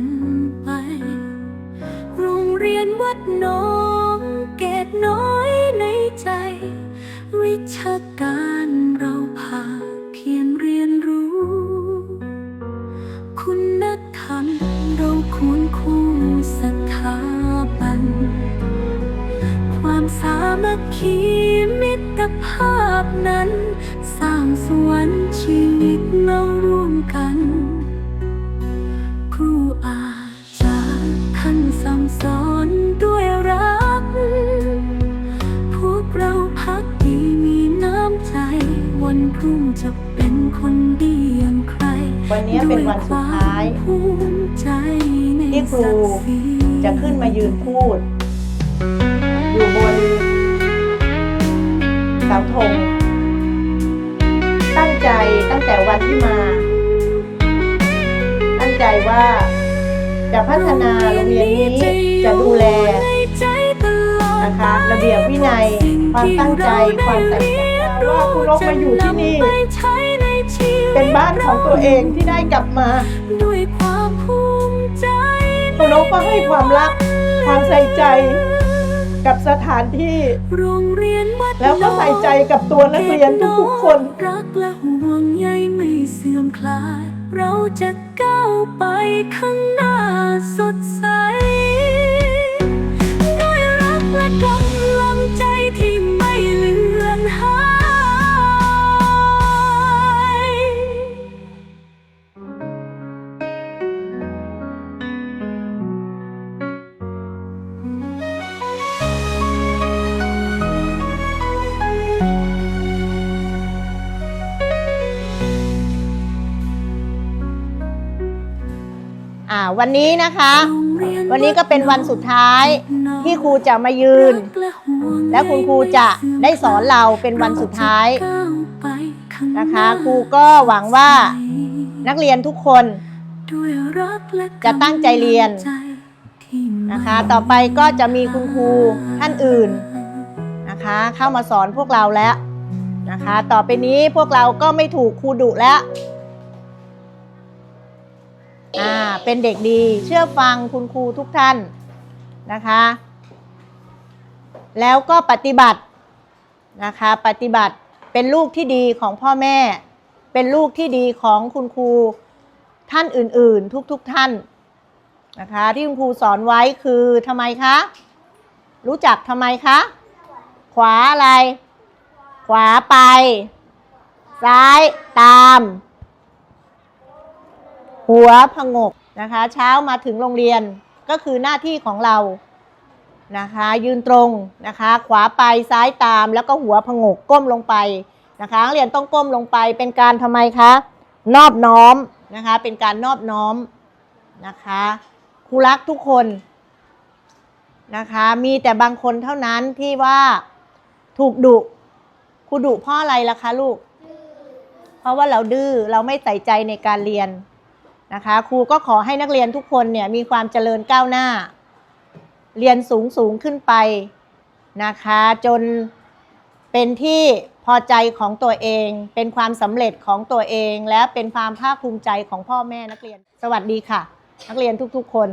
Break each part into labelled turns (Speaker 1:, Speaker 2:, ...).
Speaker 1: กันไป โรงเรียนวัดน้องเกตน้อยในใจ วิชาการเราพาเพียรเรียนรู้ คุณธรรมเราควรคู่สถาบัน ความสามัคคีมิตรภาพนั้น สร้างสวรรค์ชี วันพรุ่งจะเป็นคนดีอย่างใคร
Speaker 2: วันนี้เป็นวันสุดท้าย ที่ครูจะขึ้นมายืนพูด อยู่บนเสาธงตั้งใจตั้งแต่วันที่มา ตั้งใจว่าจะพัฒนาโรงเรียนนี้จะดูแลนะคะ ระเบียบวินัยความตั้งใจความใส่ใจ ว่าครูนกมาอยู่ที่นี่ เป็นบ้านของตัวเองที่ได้กลับมา
Speaker 1: ด้วยความภูมิใจ
Speaker 2: ครูนกก็ให้ความรักความใส่ใจกับสถานที่
Speaker 1: โรงเรียนวัด
Speaker 2: แล้วก็ใส่ใจกับตัวนักเรียนทุกๆคน
Speaker 1: รักและห่วงใยไม่เสื่อมคลาย เราจะก้าวไปข้างหน้าสดใส วัน
Speaker 2: นี้นะคะ วันนี้ก็เป็นวันสุดท้ายที่ครูจะมายืน และคุณครูจะได้สอนเราเป็นวันสุดท้ายนะคะ ครูก็หวังว่านักเรียนทุกคนจะตั้งใจเรียนนะคะ ต่อไปก็จะมีคุณครูท่านอื่นนะคะ เข้ามาสอนพวกเราแล้วนะคะ ต่อไปนี้พวกเราก็ไม่ถูกครูดุแล้ว อ่าเป็นเด็กดีเชื่อฟังคุณครูทุกท่านนะคะ แล้วก็ปฏิบัตินะคะปฏิบัติเป็นลูกที่ดีของพ่อแม่ เป็นลูกที่ดีของคุณครูท่านอื่น ๆ ทุกๆทท่านนะคะที่คุณครูสอนไว้คือทำไมคะ รู้จักทำไมคะ ขวาอะไร ขวาไป ซ้ายตาม หัวผงกนะคะ เช้ามาถึงโรงเรียนก็คือหน้าที่ของเรานะคะ ยืนตรงนะคะ ขวาไปซ้ายตามแล้วก็หัวผงกก้มลงไปนะคะนักเรียนต้องก้มลงไปเป็นการทำไมคะนอบน้อมนะคะ เป็นการนอบน้อมนะคะครูรักทุกคนนะคะ มีแต่บางคนเท่านั้นที่ว่าถูกดุครูดุเพราะอะไรล่ะคะลูก เพราะว่าเราดื้อเราไม่ใส่ใจในการเรียน นะคะครูก็ขอให้นักเรียนทุกคนเนี่ยมีความเจริญก้าวหน้า เรียนสูงสูงขึ้นไปนะคะจนเป็นที่พอใจของตัวเอง เป็นความสำเร็จของตัวเอง และเป็นความภาคภูมิใจของพ่อแม่นักเรียน สวัสดีค่ะ นักเรียนทุกๆคน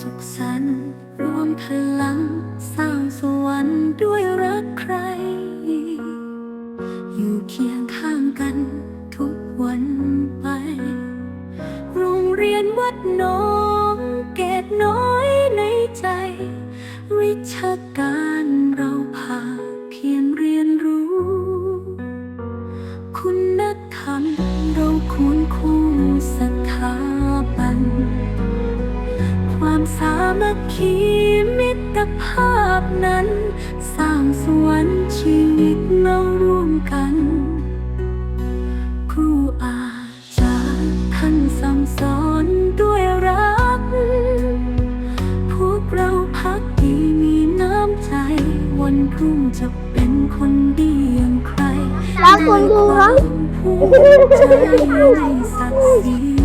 Speaker 1: สุขสันต์รวมพลังสร้างสวรรค์ด้วยรักใคร อยู่เคียงข้างกันทุกวันไป โรงเรียนวัดน้อง เกตน้อยในใจ วิชาการ มัคคีมิตรภาพนั้น สร้างสวรรค์ชีวิตเราร่วมกัน ครูอาจารย์ท่านสั่งสอนด้วยรัก พวกเราพักดีมีน้ำใจ วันพรุ่งจะเป็นคนดีอย่างใคร
Speaker 3: รักคุณครูครับ
Speaker 1: ภูมิใจในศักดิ์ศรี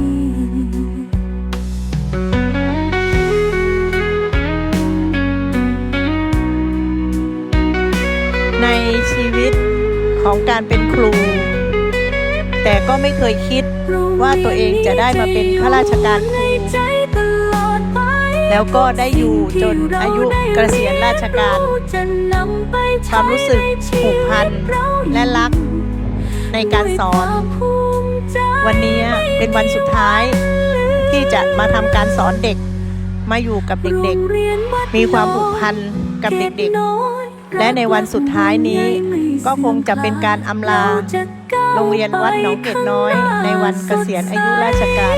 Speaker 2: ของการเป็นครู แต่ก็ไม่เคยคิดว่าตัวเองจะได้มาเป็นข้าราชการครู แล้วก็ได้อยู่จนอายุเกษียณราชการความรู้สึกผูกพันและรักในการสอน วันนี้เป็นวันสุดท้าย ที่จะมาทำการสอนเด็กมาอยู่กับเด็กๆ มีความผูกพันกับเด็กๆ และในวันสุดท้ายนี้ ก็คงจะเป็นการอำลาโรงเรียนวัดหนองเกดน้อย ในวันเกษียณอายุราชการ